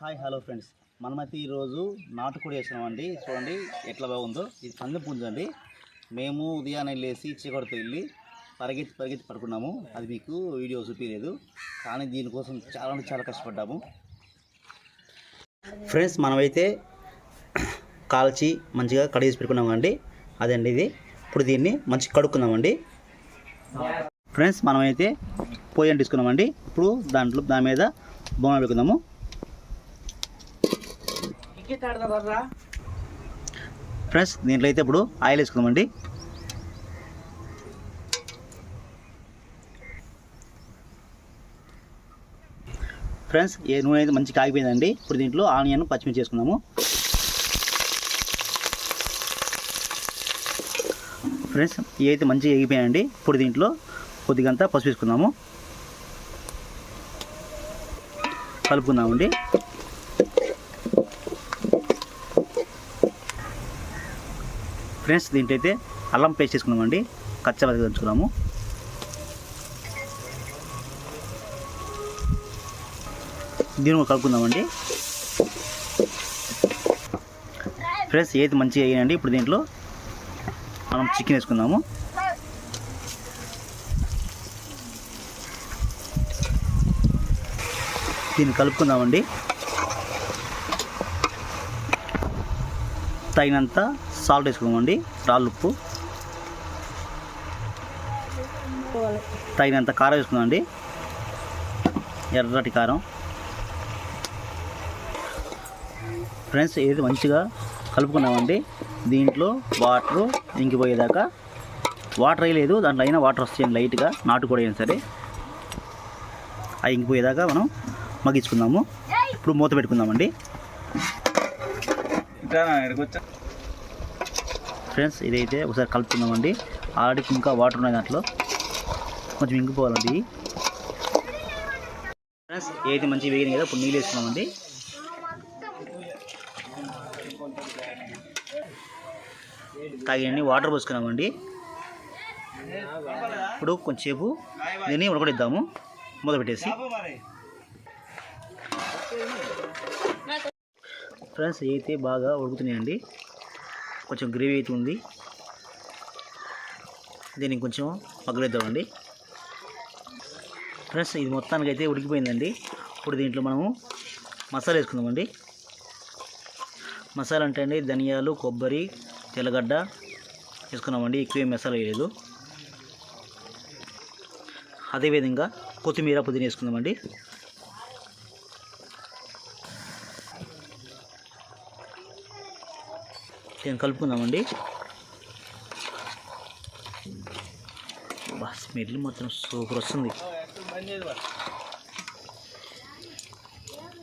Hi hello friends. మనమైతే ఈరోజు నాటుకోడి వేసినామండి. చూడండి ఎట్లా బాగుందో. ఇది పందెం పుంజు అండి. మేము ఉదయాన్నే లేచి చీకటితో వెళ్ళి పరిగెత్తి పరిగెత్తి పడుకున్నాము. అది మీకు వీడియో చూపించలేదు. కానీ దీనికోసం చాలా అంటే చాలా కష్టపడ్డాము. ఫ్రెండ్స్ మనమైతే కాల్చి మంచిగా కడిగేసి పెట్టుకున్నామండి. అదండి ఇది. ఇప్పుడు దీన్ని మంచిగా కడుక్కున్నామండి ఫ్రెండ్స్ మనమైతే పోయి అంటించుకున్నామండి. ఇప్పుడు దాంట్లో దాని మీద బొమ్మ పెట్టుకుందాము. ఫ్రెండ్స్ దీంట్లో అయితే ఇప్పుడు ఆయిల్ వేసుకుందామండి. ఫ్రెండ్స్ ఏ నూనె అయితే మంచి కాగిపోయిందండి ఇప్పుడు దీంట్లో ఆనియన్ పచ్చిమిర్చి వేసుకుందాము. ఫ్రెండ్స్ ఇవి అయితే మంచిగా ఎగిపోయాయండి. ఇప్పుడు దీంట్లో కొద్దిగంతా పసుపు వేసుకుందాము. కలుపుకుందామండి. ఫ్రెండ్స్ దీంట్లో అయితే అల్లం పేస్ట్ చేసుకున్నామండి. కచ్చబద్ద దంచుకున్నాము. దీని కలుపుకుందామండి. ఫ్రెండ్స్ ఏది మంచిగా వేయండి ఇప్పుడు దీంట్లో మనం చికెన్ వేసుకుందాము. దీన్ని కలుపుకుందామండి. తగినంత సాల్ట్ వేసుకుందామండి రాళ్ళు ఉప్పు. తగినంత కారం వేసుకుందామండి ఎర్రటి కారం. ఫ్రెండ్స్ ఏది మంచిగా కలుపుకున్నామండి దీంట్లో వాటర్ ఇంకిపోయేదాకా వాటర్ వేయలేదు దాంట్లో అయినా వాటర్ వస్తాయి లైట్గా. నాటుకోడి అయినా సరే. అవి ఇంకిపోయేదాకా మనం మగ్గించుకుందాము. ఇప్పుడు మూత పెట్టుకుందామండి. ఫ్రెండ్స్ ఇదైతే ఒకసారి కలుపుకుందామండి. ఆడికి ఇంకా వాటర్ ఉన్నాయి దాంట్లో. కొంచెం ఇంకిపోవాలండి. ఫ్రెండ్స్ ఏది మంచి వేగినాయి కదా ఇప్పుడు నీళ్ళు వేసుకున్నామండి తాగినండి వాటర్ పోసుకున్నామండి. ఇప్పుడు కొంచెంసేపు దీన్ని ఉడకడిద్దాము మూత పెట్టేసి. ఫ్రెండ్స్ అయితే బాగా ఉడుకుతున్నాయండి. కొంచెం గ్రేవీ అయితే ఉంది. దీనికి కొంచెం మగ్గలేద్దామండి ఫ్రెండ్స్ ఇది మొత్తానికి అయితే ఉడికిపోయిందండి. ఇప్పుడు దీంట్లో మనము మసాలా వేసుకుందామండి. మసాలా అంటే అండి ధనియాలు కొబ్బరి తెల్లగడ్డ వేసుకున్నామండి. ఎక్కువ మసాలా వేయలేదు. అదేవిధంగా కొత్తిమీర పుదీనా వేసుకుందామండి. దీన్ని కలుపుకుందామండి. బా స్మెల్ మాత్రం సూపర్ వస్తుంది.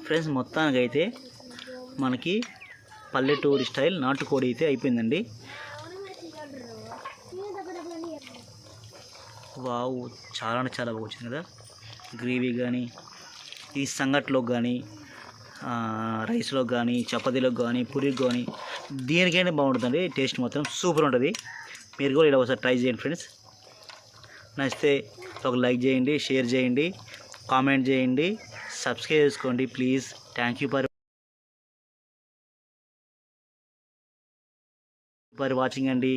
ఫ్రెండ్స్ మొత్తానికి అయితే మనకి పల్లెటూరి స్టైల్ నాటుకోడి అయితే అయిపోయిందండి. వావ్ చాలా అంటే చాలా బాగా వచ్చింది కదా. గ్రేవీ కానీ ఈ సంగట్లో కానీ రైస్లో కానీ చపాతీలోకి కానీ పూరికి కానీ దేనికైనా బాగుంటుందండి. టేస్ట్ మాత్రం సూపర్ ఉంటుంది. మీరు కూడా ఇలా ఒకసారి ట్రై చేయండి ఫ్రెండ్స్. నచ్చితే ఒక లైక్ చేయండి షేర్ చేయండి కామెంట్ చేయండి సబ్స్క్రైబ్ చేసుకోండి please. Thank you for for watching అండి.